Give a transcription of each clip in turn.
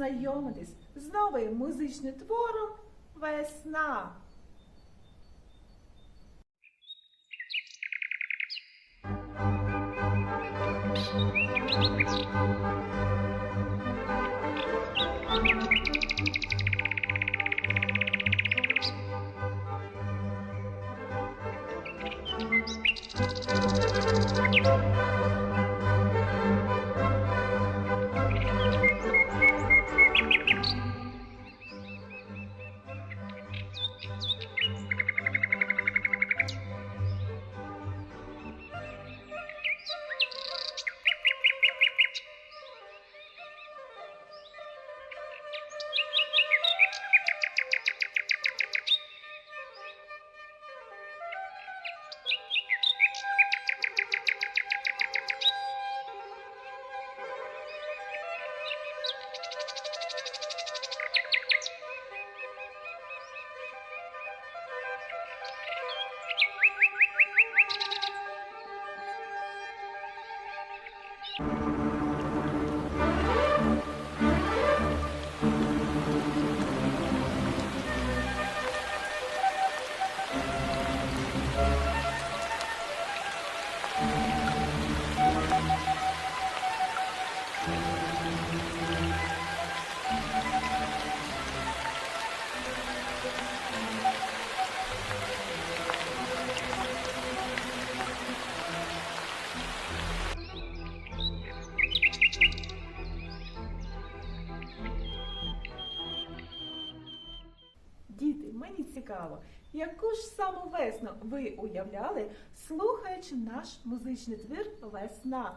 познайомитись з новим музичним твором Весна. Діти, цікаво, яку ж саму весну ви уявляли, слухаючи наш музичний твір Весна?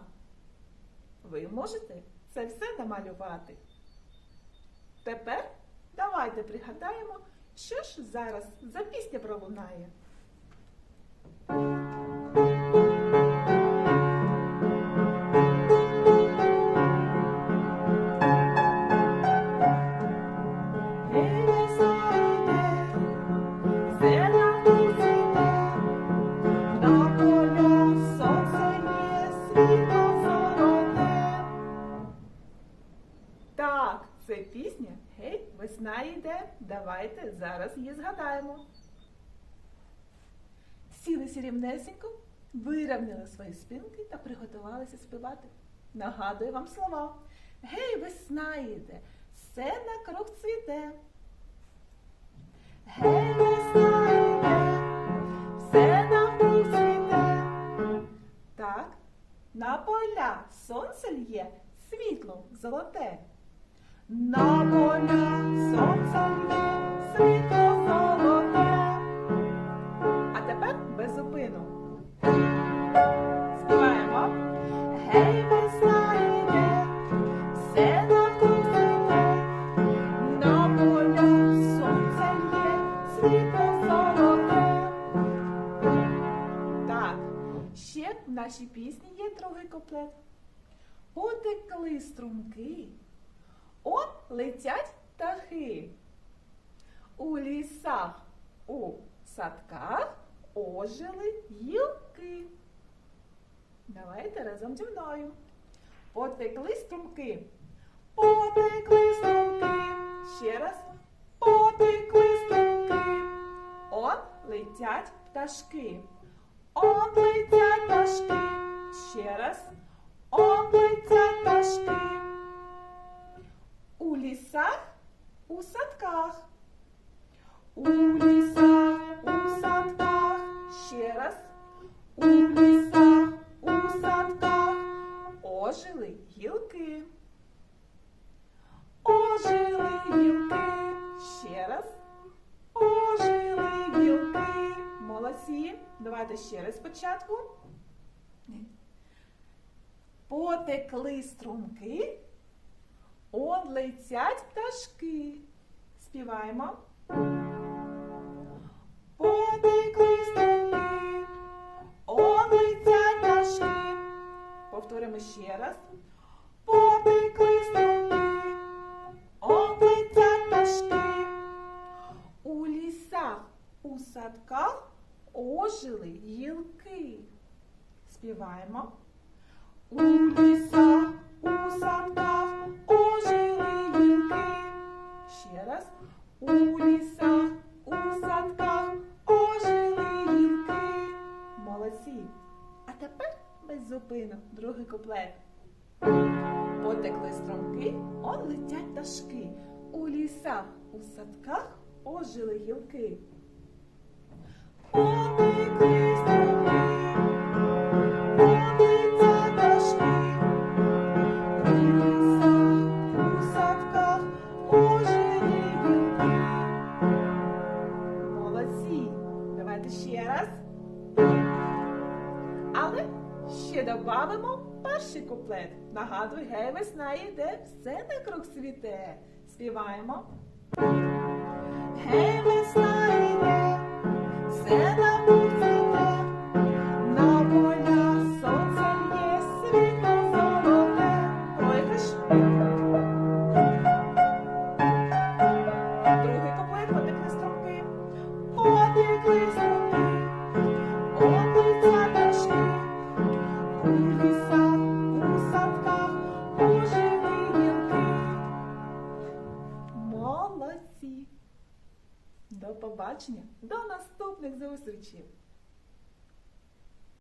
Ви можете це все намалювати? Тепер давайте пригадаємо, що ж зараз за пісня пролунає. Йде. Давайте зараз її згадаємо. Сілися рівнесенько, вирівняли свої спинки та приготувалися співати. Нагадую вам слова. Гей, весна йде, все на круг цвіте. Гей, весна йде, все навкруг цвіте. Так, на поля сонце лє, світло золоте. На поля сонце лє, світло золоте. А тепер без зупину. Співаємо. Гей, весна йде, все навкруг. На поля сонце є, світло золоте. Так, ще в нашій пісні є другий куплет. Потекли струмки, он летять птахи. У лісах, у садках ожили гілки. Давайте разом зі мною. Потекли струмки. Потекли струмки. Ще раз. Потекли струмки. Он летять пташки. Он летять пташки. Ще раз. У лісах, у садках. Ще раз. У лісах, у садках. Ожили гілки. Ожили гілки. Ще раз. Ожили гілки. Молодці. Давайте ще раз спочатку. Потекли струмки. Он летять пташки. Співаємо. Повторимо ще раз. Потекли струмки. Он летять пташки. У лісах, у садках ожили гілки. Співаємо. У лісах, Без зупинок другий куплет. Потекли струмки, он летять пташки. У лісах, у садках ожили гілки. Потекли струмки, он летять пташки. У у садках ожили. Молодці. Давайте ще раз. Ще додамо перший куплет. Нагадуй, гей, весна йде, все на круг світе. Співаємо. Побачення, до наступних зустрічей!